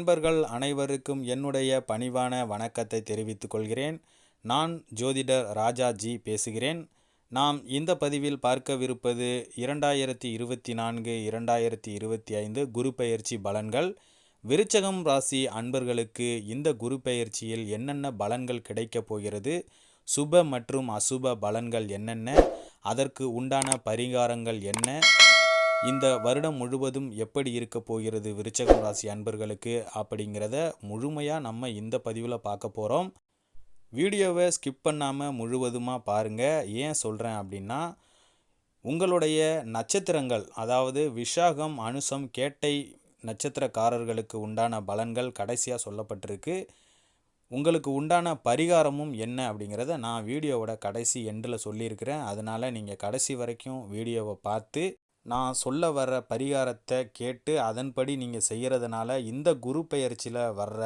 நண்பர்கள் அனைவருக்கும் என்னுடைய பணிவான வணக்கத்தை தெரிவித்துக் கொள்கிறேன். நான் ஜோதிடர் ராஜா ஜி பேசுகிறேன். நாம் இந்த பதிவில் பார்க்கவிருப்பது இரண்டாயிரத்தி இருபத்தி நான்கு இரண்டாயிரத்தி இருபத்தி ஐந்து குரு பெயர்ச்சி பலன்கள். விருச்சகம் ராசி அன்பர்களுக்கு இந்த குரு பெயர்ச்சியில் என்னென்ன பலன்கள் கிடைக்கப் போகிறது? சுப மற்றும் அசுப பலன்கள் என்னென்ன? அதற்கு உண்டான பரிகாரங்கள் என்ன? இந்த வருடம் முழுவதும் எப்படி இருக்க போகிறது விருச்சகம் ராசி அன்பர்களுக்கு அப்படிங்கிறத முழுமையாக நம்ம இந்த பதிவில் பார்க்க போகிறோம் வீடியோவை ஸ்கிப் பண்ணாமல் முழுவதுமாக பாருங்கள் ஏன் சொல்கிறேன் அப்படின்னா உங்களுடைய நட்சத்திரங்கள் அதாவது விஷாகம் அனுசம் கேட்டை நட்சத்திரக்காரர்களுக்கு உண்டான பலன்கள் கடைசியாக சொல்லப்பட்டிருக்கு. உங்களுக்கு உண்டான பரிகாரமும் என்ன அப்படிங்கிறத நான் வீடியோவோட கடைசி எண்டில் சொல்லியிருக்கிறேன். அதனால் நீங்கள் கடைசி வரைக்கும் வீடியோவை பார்த்து நான் சொல்ல வர்ற பரிகாரத்தை கேட்டு அதன்படி நீங்கள் செய்கிறதுனால இந்த குரு பயிற்சியில் வர்ற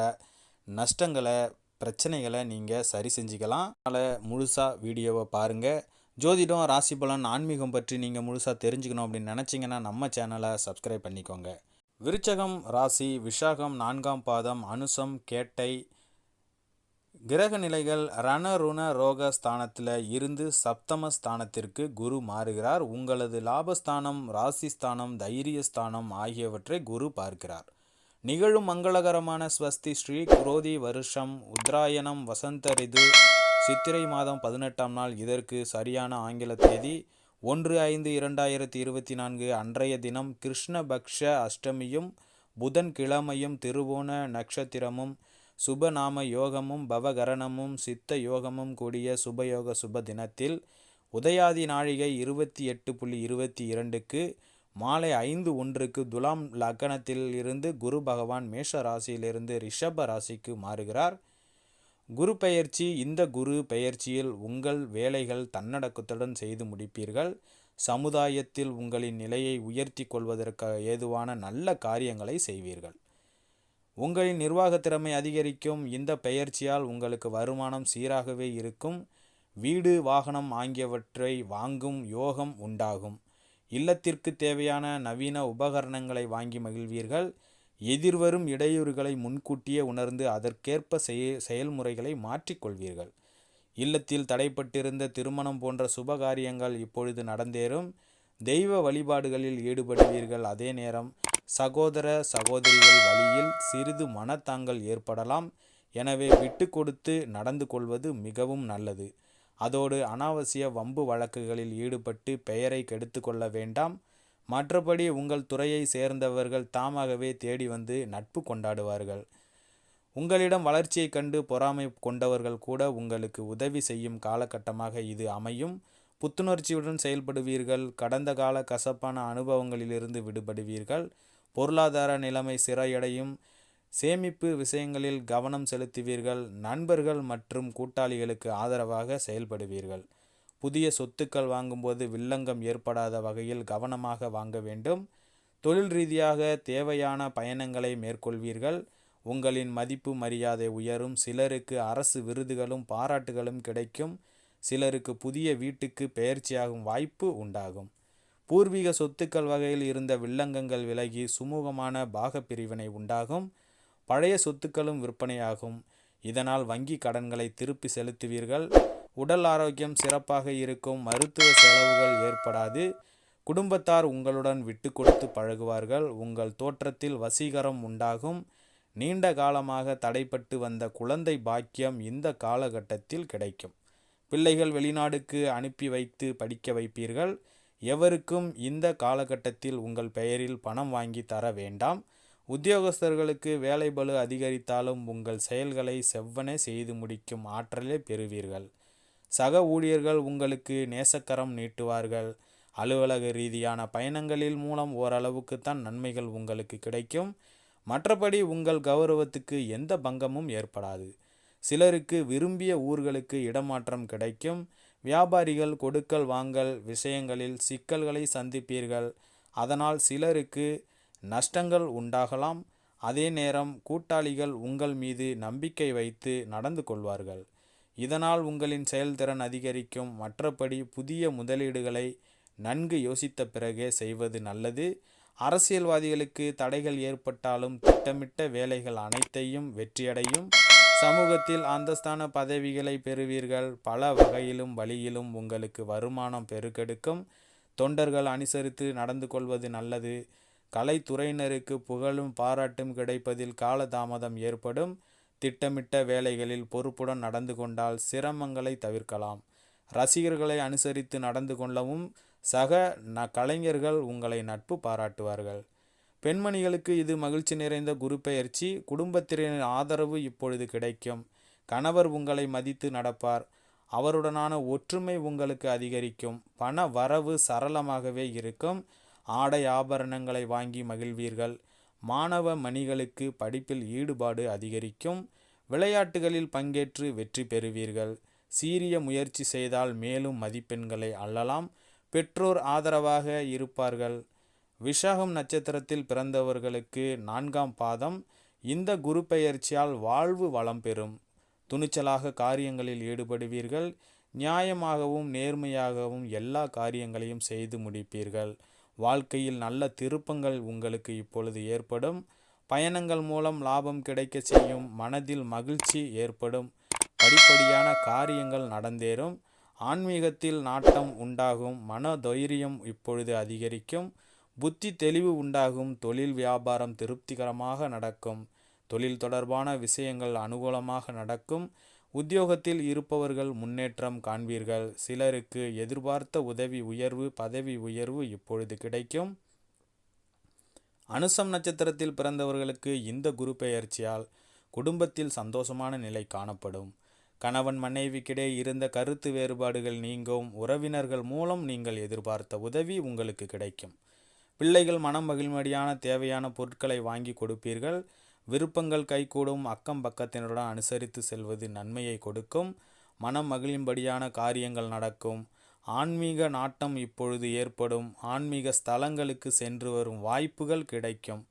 நஷ்டங்களை பிரச்சனைகளை நீங்கள் சரி செஞ்சுக்கலாம். அதனால் முழுசாக வீடியோவை பாருங்கள் ஜோதிடம் ராசி பலன் ஆன்மீகம் பற்றி நீங்கள் முழுசாக தெரிஞ்சுக்கணும் அப்படின்னு நினச்சிங்கன்னா நம்ம சேனலை சப்ஸ்கிரைப் பண்ணிக்கோங்க. விருச்சகம் ராசி விஷாகம் நான்காம் பாதம் அனுசம் கேட்டை கிரக நிலைகள் ரணருண ரோக ஸ்தானத்தில் இருந்து சப்தம ஸ்தானத்திற்கு குரு மாறுகிறார். உங்களது லாபஸ்தானம் ராசிஸ்தானம் தைரியஸ்தானம் ஆகியவற்றை குரு பார்க்கிறார். நிகழும் மங்களகரமான ஸ்வஸ்தி ஸ்ரீ குரோதி வருஷம் உத்தராயணம் வசந்த ரிது சித்திரை மாதம் பதினெட்டாம் நாள். இதற்கு சரியான ஆங்கில தேதி ஒன்று ஐந்து இரண்டாயிரத்தி இருபத்தி நான்கு அன்றைய தினம். கிருஷ்ணபக்ஷ அஷ்டமியும் புதன்கிழமையும் திருவோண நட்சத்திரமும் சுபநாம யோகமும் பவகரணமும் சித்த யோகமும் கூடிய சுபயோக சுப தினத்தில் உதயாதி நாழிகை இருபத்தி எட்டு புள்ளி இருபத்தி இரண்டுக்கு மாலை ஐந்து ஒன்றுக்கு துலாம் லக்கணத்தில் இருந்து குரு பகவான் மேஷ ராசியிலிருந்து ரிஷப ராசிக்கு மாறுகிறார். குரு பெயர்ச்சி இந்த குரு பெயர்ச்சியில் உங்கள் வேலைகள் தன்னடக்கத்துடன் செய்து முடிப்பீர்கள். சமுதாயத்தில் உங்களின் நிலையை உயர்த்தி கொள்வதற்கு ஏதுவான நல்ல காரியங்களை செய்வீர்கள். உங்களின் நிர்வாக திறமை அதிகரிக்கும். இந்த பெயர்ச்சியால் உங்களுக்கு வருமானம் சீராகவே இருக்கும். வீடு வாகனம் ஆகியவற்றை வாங்கும் யோகம் உண்டாகும். இல்லத்திற்கு தேவையான நவீன உபகரணங்களை வாங்கி மகிழ்வீர்கள். எதிர்வரும் இடையூறுகளை முன்கூட்டியே உணர்ந்து அதற்கேற்ப செய செயல்முறைகளை மாற்றிக்கொள்வீர்கள். இல்லத்தில் தடைப்பட்டிருந்த திருமணம் போன்ற சுபகாரியங்கள் இப்பொழுது நடந்தேறும். தெய்வ வழிபாடுகளில் ஈடுபடுவீர்கள். அதே நேரம் சகோதர சகோதரிகள் வழியில் சிறிது மனத்தாங்கள் ஏற்படலாம். எனவே விட்டு கொடுத்து நடந்து கொள்வது மிகவும் நல்லது. அதோடு அனாவசிய வம்பு வழக்குகளில் ஈடுபட்டு பெயரை கெடுத்து கொள்ள வேண்டாம். மற்றபடி உங்கள் துறையை சேர்ந்தவர்கள் தாமாகவே தேடி வந்து நட்பு கொண்டாடுவார்கள். உங்களிடம் வளர்ச்சியை கண்டு பொறாமை கொண்டவர்கள் கூட உங்களுக்கு உதவி செய்யும் காலகட்டமாக இது அமையும். புத்துணர்ச்சியுடன் செயல்படுவீர்கள். கடந்த கால கசப்பான அனுபவங்களிலிருந்து விடுபடுவீர்கள். பொருளாதார நிலைமை சிறையடையும். சேமிப்பு விஷயங்களில் கவனம் செலுத்துவீர்கள். நண்பர்கள் மற்றும் கூட்டாளிகளுக்கு ஆதரவாக செயல்படுவீர்கள். புதிய சொத்துக்கள் வாங்கும்போது வில்லங்கம் ஏற்படாத வகையில் கவனமாக வாங்க வேண்டும். தொழில் ரீதியாக தேவையான பயணங்களை மேற்கொள்வீர்கள். உங்களின் மதிப்பு மரியாதை உயரும். சிலருக்கு அரசு விருதுகளும் பாராட்டுகளும் கிடைக்கும். சிலருக்கு புதிய வீட்டுக்கு பெயர்ச்சியாகும் வாய்ப்பு உண்டாகும். பூர்வீக சொத்துக்கள் வகையில் இருந்த வில்லங்கங்கள் விலகி சுமூகமான பாகப்பிரிவினை உண்டாகும். பழைய சொத்துக்களும் விற்பனையாகும். இதனால் வங்கி கடன்களை திருப்பி செலுத்துவீர்கள். உடல் ஆரோக்கியம் சிறப்பாக இருக்கும். மருத்துவ செலவுகள் ஏற்படாது. குடும்பத்தார் உங்களுடன் விட்டு கொடுத்து பழகுவார்கள். உங்கள் தோற்றத்தில் வசீகரம் உண்டாகும். நீண்ட காலமாக தடைப்பட்டு வந்த குழந்தை பாக்கியம் இந்த காலகட்டத்தில் கிடைக்கும். பிள்ளைகள் வெளிநாடுக்கு அனுப்பி வைத்து படிக்க வைப்பீர்கள். எவருக்கும் இந்த காலகட்டத்தில் உங்கள் பெயரில் பணம் வாங்கி தர வேண்டாம். உத்தியோகஸ்தர்களுக்கு வேலை பளு அதிகரித்தாலும் உங்கள் செயல்களை செவ்வனே செய்து முடிக்கும் ஆற்றலே பெறுவீர்கள். சக ஊழியர்கள் உங்களுக்கு நேசக்கரம் நீட்டுவார்கள். அலுவலக ரீதியான பயணங்களில் மூலம் ஓரளவுக்குத்தான் நன்மைகள் உங்களுக்கு கிடைக்கும். மற்றபடி உங்கள் கௌரவத்துக்கு எந்த பங்கமும் ஏற்படாது. சிலருக்கு விரும்பிய ஊர்களுக்கு இடமாற்றம் கிடைக்கும். வியாபாரிகள் கொடுக்கல் வாங்கல் விஷயங்களில் சிக்கல்களை சந்திப்பீர்கள். அதனால் சிலருக்கு நஷ்டங்கள் உண்டாகலாம். அதே நேரம் கூட்டாளிகள் உங்கள் மீது நம்பிக்கை வைத்து நடந்து கொள்வார்கள். இதனால் உங்களின் செயல்திறன் அதிகரிக்கும். மற்றபடி புதிய முதலீடுகளை நன்கு யோசித்த பிறகே செய்வது நல்லது. அரசியல்வாதிகளுக்கு தடைகள் ஏற்பட்டாலும் திட்டமிட்ட வேலைகள் அனைத்தையும் வெற்றியடையும். சமூகத்தில் அந்தஸ்தான பதவிகளை பெறுவீர்கள். பல வகையிலும் வழியிலும் உங்களுக்கு வருமானம் பெருக்கெடுக்கும். தொண்டர்கள் அனுசரித்து நடந்து கொள்வது நல்லது. கலைத்துறையினருக்கு புகழும் பாராட்டும் கிடைப்பதில் காலதாமதம் ஏற்படும். திட்டமிட்ட வேலைகளில் பொறுப்புடன் நடந்து கொண்டால் சிரமங்களை தவிர்க்கலாம். ரசிகர்களை அனுசரித்து நடந்து கொள்ளவும் சக ந கலைஞர்கள் உங்களை நட்பு பாராட்டுவார்கள். பெண்மணிகளுக்கு இது மகிழ்ச்சி நிறைந்த குரு பெயர்ச்சி. குடும்பத்தினரின் ஆதரவு இப்பொழுது கிடைக்கும். கணவர் உங்களை மதித்து நடப்பார். அவருடனான ஒற்றுமை உங்களுக்கு அதிகரிக்கும். பண வரவு சரளமாகவே இருக்கும். ஆடை ஆபரணங்களை வாங்கி மகிழ்வீர்கள். மாணவ மணிகளுக்கு படிப்பில் ஈடுபாடு அதிகரிக்கும். விளையாட்டுகளில் பங்கேற்று வெற்றி பெறுவீர்கள். சீரிய முயற்சி செய்தால் மேலும் மதிப்பெண்களை அள்ளலாம். பெற்றோர் ஆதரவாக இருப்பார்கள். விஷாகம் நட்சத்திரத்தில் பிறந்தவர்களுக்கு நான்காம் பாதம். இந்த குரு பெயர்ச்சியால் வாழ்வு வளம் பெறும். துணிச்சலாக காரியங்களில் ஈடுபடுவீர்கள். நியாயமாகவும் நேர்மையாகவும் எல்லா காரியங்களையும் செய்து முடிப்பீர்கள். வாழ்க்கையில் நல்ல திருப்பங்கள் உங்களுக்கு இப்பொழுது ஏற்படும். பயணங்கள் மூலம் லாபம் கிடைக்க செய்யும். மனதில் மகிழ்ச்சி ஏற்படும். படிப்படியான காரியங்கள் நடந்தேறும். ஆன்மீகத்தில் நாட்டம் உண்டாகும். மன தைரியம் இப்பொழுது அதிகரிக்கும். புத்தி தெளிவு உண்டாகும் தொழில் வியாபாரம் திருப்திகரமாக நடக்கும் தொழில் தொடர்பான விஷயங்கள் அனுகூலமாக நடக்கும் உத்தியோகத்தில் இருப்பவர்கள் முன்னேற்றம் காண்பீர்கள். சிலருக்கு எதிர்பார்த்த உதவி உயர்வு பதவி உயர்வு இப்பொழுது கிடைக்கும். அனுசம் நட்சத்திரத்தில் பிறந்தவர்களுக்கு இந்த குரு பெயர்ச்சியால் குடும்பத்தில் சந்தோஷமான நிலை காணப்படும். கணவன் மனைவிக்கிடையே இருந்த கருத்து வேறுபாடுகள் நீங்கும். உறவினர்கள் மூலம் நீங்கள் எதிர்பார்த்த உதவி உங்களுக்கு கிடைக்கும். பிள்ளைகள் மனம் மகிழ்மடியான தேவையான பொருட்களை வாங்கி கொடுப்பீர்கள். விருப்பங்கள் கைகூடும். அக்கம் பக்கத்தினருடன் அனுசரித்து செல்வது நன்மையை கொடுக்கும். மனம் மகிழும்படியான காரியங்கள் நடக்கும். ஆன்மீக நாட்டம் இப்பொழுது ஏற்படும். ஆன்மீக ஸ்தலங்களுக்கு சென்று வரும் வாய்ப்புகள் கிடைக்கும்.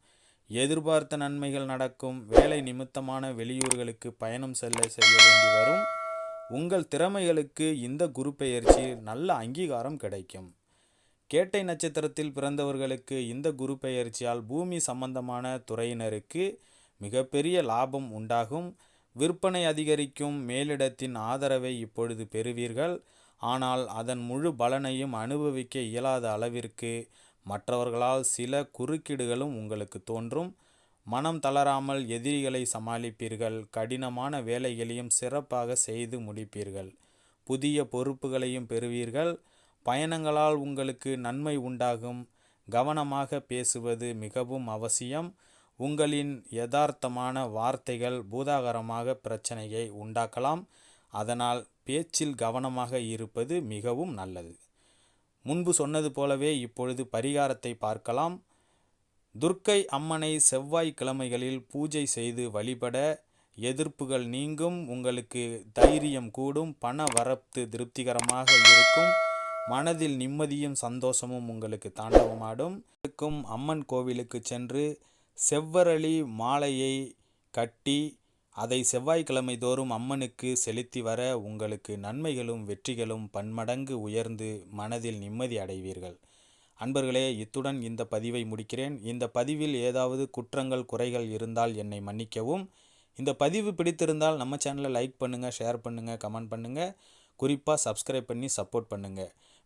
எதிர்பார்த்த நன்மைகள் நடக்கும். வேலை நிமித்தமான வெளியூர்களுக்கு பயணம் செல்ல செய்ய வேண்டி வரும். உங்கள் திறமைகளுக்கு இந்த குரு பெயர்ச்சி நல்ல அங்கீகாரம் கிடைக்கும். கேட்டை நட்சத்திரத்தில் பிறந்தவர்களுக்கு இந்த குரு பெயர்ச்சியால் பூமி சம்பந்தமான துறையினருக்கு மிகப்பெரிய லாபம் உண்டாகும். விற்பனை அதிகரிக்கும் மேலிடத்தின் ஆதரவை இப்பொழுது பெறுவீர்கள். ஆனால் அதன் முழு பலனையும் அனுபவிக்க இயலாத அளவிற்கு மற்றவர்களால் சில குறுக்கீடுகளும் உங்களுக்கு தோன்றும். மனம் தளராமல் எதிரிகளை சமாளிப்பீர்கள். கடினமான வேலைகளையும் சிறப்பாக செய்து முடிப்பீர்கள். புதிய பொறுப்புகளையும் பெறுவீர்கள். பயணங்களால் உங்களுக்கு நன்மை உண்டாகும். கவனமாக பேசுவது மிகவும் அவசியம். உங்களின் யதார்த்தமான வார்த்தைகள் பூதாகரமாக பிரச்சனையை உண்டாக்கலாம். அதனால் பேச்சில் கவனமாக இருப்பது மிகவும் நல்லது. முன்பு சொன்னது போலவே இப்பொழுது பரிகாரத்தை பார்க்கலாம். துர்க்கை அம்மனை செவ்வாய் கிழமைகளில் பூஜை செய்து வழிபட எதிர்ப்புகள் நீங்கும். உங்களுக்கு தைரியம் கூடும். பண வரத்து திருப்திகரமாக இருக்கும். மனதில் நிம்மதியும் சந்தோஷமும் உங்களுக்கு தாண்டவமாடும். இருக்கும் அம்மன் கோவிலுக்கு சென்று செவ்வரளி மாலையை கட்டி அதை செவ்வாய்க்கிழமை தோறும் அம்மனுக்கு செலுத்தி வர உங்களுக்கு நன்மைகளும் வெற்றிகளும் பன்மடங்கு உயர்ந்து மனதில் நிம்மதி அடைவீர்கள். அன்பர்களே இத்துடன் இந்த பதிவை முடிக்கிறேன். இந்த பதிவில் ஏதாவது குற்றங்கள் குறைகள் இருந்தால் என்னை மன்னிக்கவும். இந்த பதிவு பிடித்திருந்தால் நம்ம சேனலை லைக் பண்ணுங்கள் ஷேர் பண்ணுங்கள் கமெண்ட் பண்ணுங்கள் குறிப்பாக சப்ஸ்கிரைப் பண்ணி சப்போர்ட் பண்ணுங்கள்